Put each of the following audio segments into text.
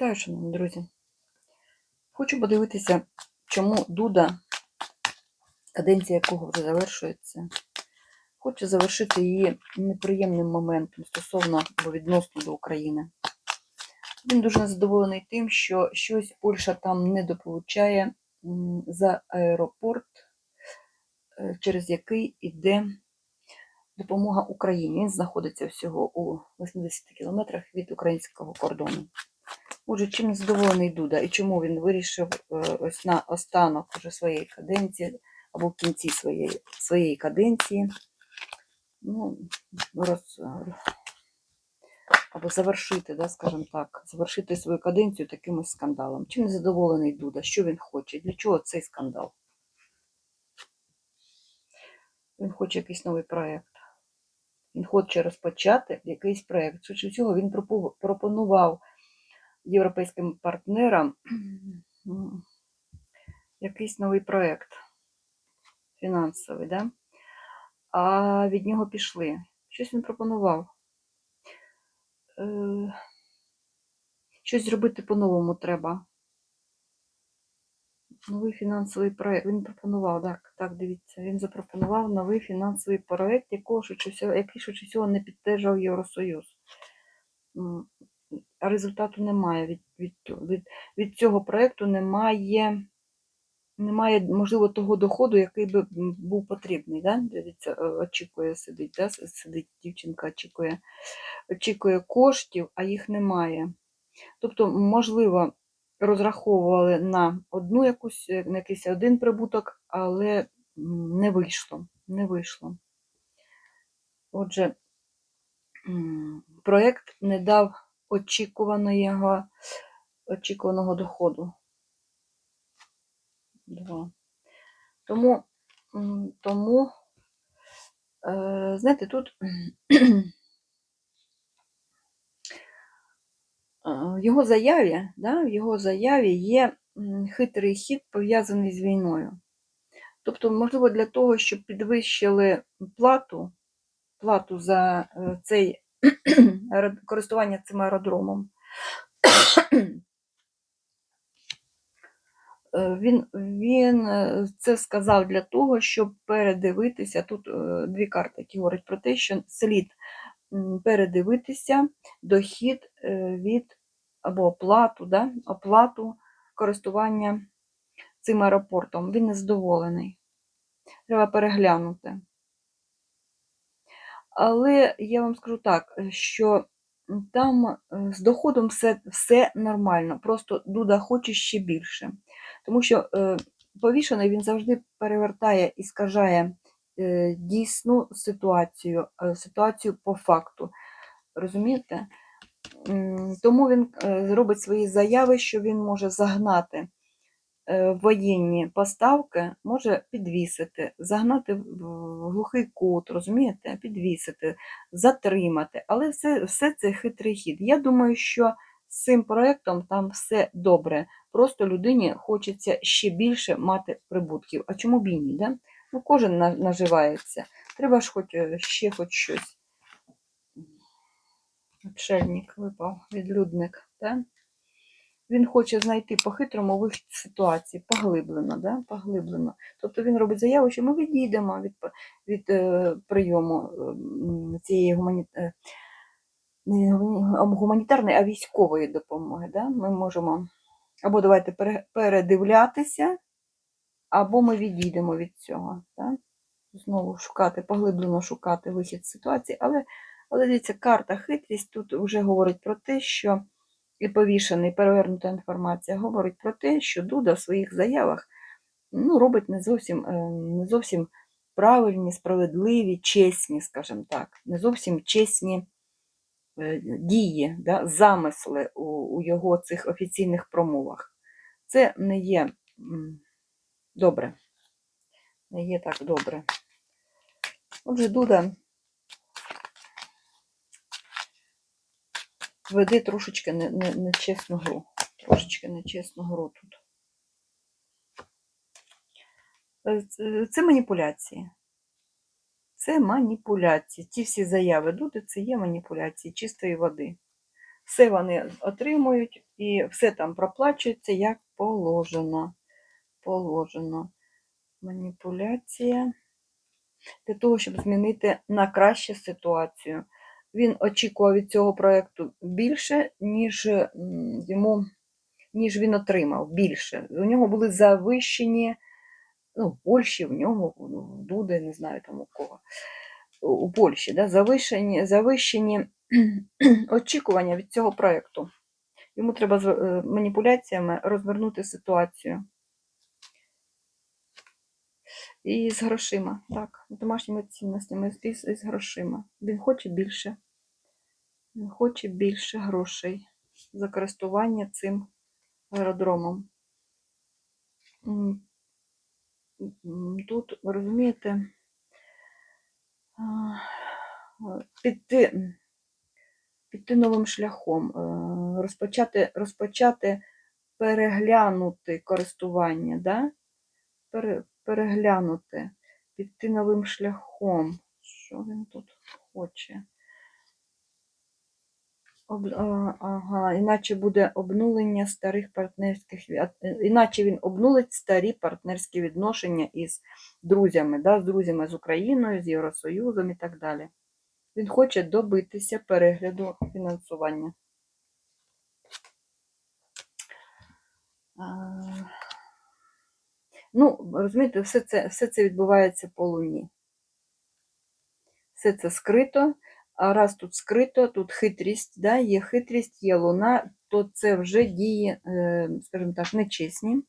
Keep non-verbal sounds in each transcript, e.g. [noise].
Вітаю, шановні друзі. Хочу подивитися, чому Дуда, каденція якого вже завершується, хоче завершити її неприємним моментом стосовно або відносно до України. Він дуже незадоволений тим, що щось Польща там не дополучає за аеропорт, е, через який іде допомога Україні. Він знаходиться всього у 80 кілометрах від українського кордону. Отже, чим незадоволений Дуда і чому він вирішив е, ось на останок уже своєї каденції або в кінці своєї, своєї каденції ну, роз, або завершити, да, скажімо так, завершити свою каденцію таким ось скандалом. Чим незадоволений Дуда? Що він хоче? Для чого цей скандал? Він хоче якийсь новий проєкт. Він хоче розпочати якийсь проєкт. Швидше всього, він пропонував європейським партнерам [clears throat] якийсь новий проєкт фінансовий, да? а від нього пішли. Щось він пропонував. Е, Щось зробити по-новому треба. Новий фінансовий проєкт. Він пропонував, так, так, дивіться, він запропонував новий фінансовий проєкт, який швидше всього не підтримав Євросоюз. Результату немає. Від, від, від, від цього проєкту немає, немає, можливо, того доходу, який би був потрібний. Да? Е, очікує, сидить, да? сидить дівчинка, очікує, очікує коштів, а їх немає. Тобто, можливо, розраховували на одну якусь, е, на якийсь один прибуток, але не вийшло. Не вийшло. Отже, проєкт не дав очікуваного, очікуваного доходу. Два. Тому, тому е, знаєте, тут [clears throat] Е, в його заяві, да, в його заяві є хитрий хід пов'язаний з війною. Тобто, можливо, для того, щоб підвищили плату, плату за е, цей [clears throat] користування цим аеродромом. [clears throat] Е, Він, він е, це сказав для того, щоб передивитися. Тут е, дві карти, які говорять про те, що слід передивитися дохід від або оплату, да, оплату користування цим аеропортом. Він незадоволений. Треба переглянути. Але я вам скажу так, що там е, з доходом все, все нормально, просто Дуда хоче ще більше. Тому що е, повішений він завжди перевертає і скажає е, дійсну ситуацію, ситуацію по факту. Розумієте? Тому він зробить свої заяви, що він може загнати воєнні поставки, може підвісити, загнати в глухий кут, розумієте? Підвісити, затримати. Але все, все це хитрий хід. Я думаю, що з цим проєктом там все добре. Просто людині хочеться ще більше мати прибутків. А чому б і ні? Да? Ну, кожен наживається. Треба ж хоч е, ще хоч щось. Отшельник випав, відлюдник. Да? Він хоче знайти по-хитрому вихід ситуації, поглиблено, да? поглиблено. Тобто він робить заяву, що ми відійдемо від, від е, прийому е, цієї гумані... е, не гуманітарної, а військової допомоги. Да? Ми можемо або давайте передивлятися, або ми відійдемо від цього. Да? Знову шукати, поглиблено шукати вихід з ситуації. Але, але дивіться, карта хитрість тут вже говорить про те, що і повішений, перевернута інформація говорить про те, що Дуда в своїх заявах ну, робить не зовсім, е, не зовсім правильні, справедливі, чесні, скажімо так, не зовсім чесні е, дії, да, замисли у, у його цих офіційних промовах. Це не є добре. Не є так добре. Отже, Дуда веде трошечки не- не- нечесну гру. Трошечки нечесну гру тут. Е, Це маніпуляції. Це маніпуляції. Ті всі заяви Дуди це є маніпуляції чистої води. все вони отримують і все там проплачується як положено. Положено. Маніпуляція. Для того, щоб змінити на краще ситуацію. Він очікував від цього проєкту більше, ніж йому, ніж він отримав. Більше. У нього були завищені, ну, в Польщі, в нього, ну, в Дуди, не знаю там у кого. У- У Польщі, да, завищені, завищені [clears throat] очікування від цього проєкту. Йому треба з е, маніпуляціями розвернути ситуацію. І з грошима, так, домашніми цінностями, і з, з грошима. Він хоче більше. Він хоче більше грошей за користування цим аеродромом. Тут, ви розумієте, піти, піти новим шляхом, е, розпочати, розпочати переглянути користування, да? Переглянути, піти новим шляхом. Що він тут хоче? Об, ага, іначе буде обнулення старих партнерських іначе він обнулить старі партнерські відношення із друзями, да, з друзями з Україною, з Євросоюзом і так далі. Він хоче добитися перегляду фінансування. Ну, розумієте, все це, все це відбувається по луні. Все це скрито. А раз тут скрито, тут хитрість, да, є хитрість, є луна, то це вже дії, е, скажімо так, нечесні,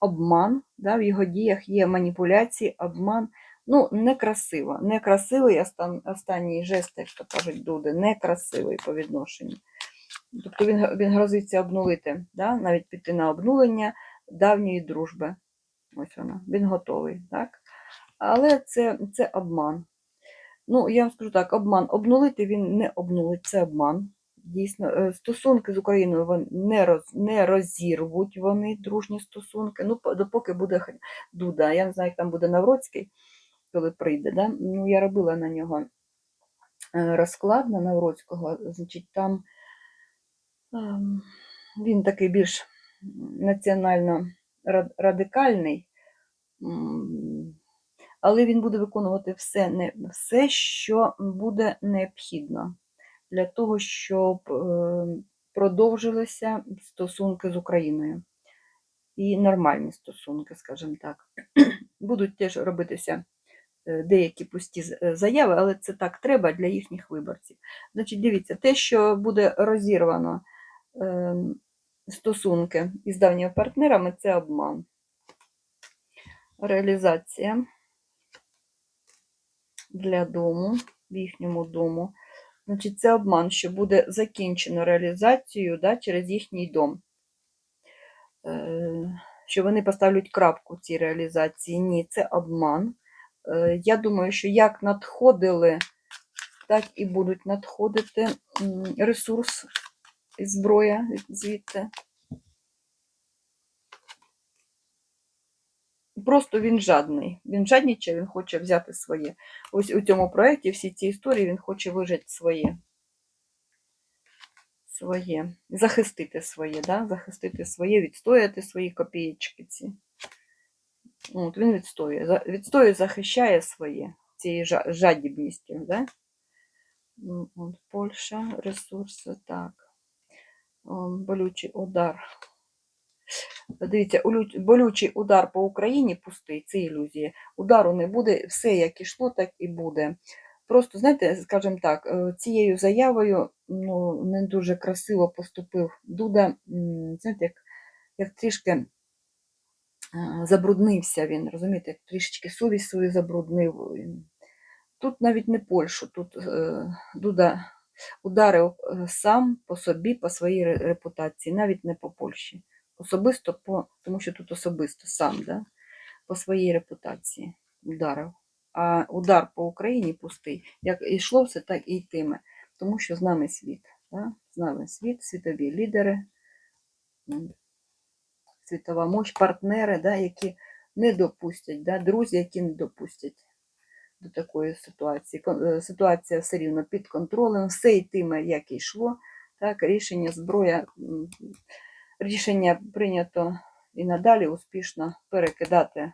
обман, да, в його діях є маніпуляції, обман. Ну, некрасиво. Некрасивий остан- останній жест, як то кажуть дуди, некрасивий по відношенню. Тобто він, він грозиться обнулити, да, навіть піти на обнулення давньої дружби. Ось вона, він готовий, так? Але це, це обман. Ну, я вам скажу так, обман. Обнулити він не обнулить, це обман. Дійсно, Е, стосунки з Україною вони не, роз, не розірвуть вони, дружні стосунки. Ну, допоки буде Дуда. Я не знаю, як там буде Навроцький, коли прийде. Да? Ну, я робила на нього е, розклад на Навроцького. Значить, там ем, він такий більш національно радикальний. Але він буде виконувати все, не, все, що буде необхідно для того, щоб е, продовжилися стосунки з Україною. І нормальні стосунки, скажімо так. [clears throat] Будуть теж робитися е, деякі пусті е, заяви, але це так треба для їхніх виборців. Значить, дивіться, те, що буде розірвано е, стосунки із давніми партнерами, це обман. Реалізація для дому, в їхньому дому. Значить, це обман, що буде закінчено реалізацію да, через їхній дом. Е, Що вони поставлять крапку цій реалізації. Ні, це обман. Е, Я думаю, що як надходили, так і будуть надходити ресурс і зброя звідти. Просто він жадний. Він жаднічає, він хоче взяти своє. Ось у цьому проєкті всі ці історії він хоче вижити своє. Своє. Захистити своє, да? захистити своє, відстояти свої копієчки ці. От, він відстоює. Відстоює, захищає своє цією жадібністю. Да? От, Польща, ресурси, так. Болючий удар. Дивіться, болючий удар по Україні пустий, це ілюзія. Удару не буде, все як ішло, так і буде. Просто, знаєте, скажімо так, е, цією заявою ну, не дуже красиво поступив Дуда. Знаєте, як, як трішки е, забруднився він, розумієте, як трішечки совість свою забруднив. Тут навіть не Польщу, тут е, Дуда ударив е, сам по собі, по своїй репутації, навіть не по Польщі. Особисто по, тому що тут особисто сам, да? по своїй репутації ударив. А удар по Україні пустий. Як йшло все, так і йтиме. Тому що з нами світ. Да? З нами світ, світові лідери, світова мощь, партнери, да? які не допустять, да? друзі, які не допустять до такої ситуації. Е, Ситуація все рівно під контролем, все йтиме, як йшло. Так, рішення зброя, рішення прийнято і надалі успішно перекидати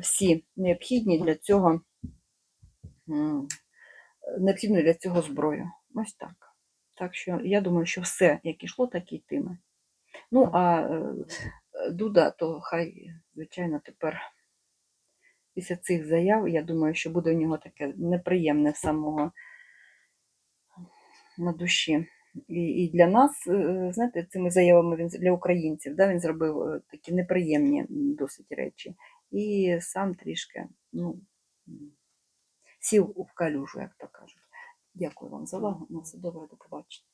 всі необхідні для цього необхідну для цього зброю. Ось так. Так що я думаю, що все, як ішло, так і йтиме. Ну, а е, Дуда, то хай, звичайно, тепер після цих заяв, я думаю, що буде у нього таке неприємне самого на душі. І, і для нас, е, знаєте, цими заявами він для українців, да, він зробив е, такі неприємні досить речі. І сам трішки ну, сів у калюжу, як то кажуть. Дякую вам за увагу. На все добре, до побачення.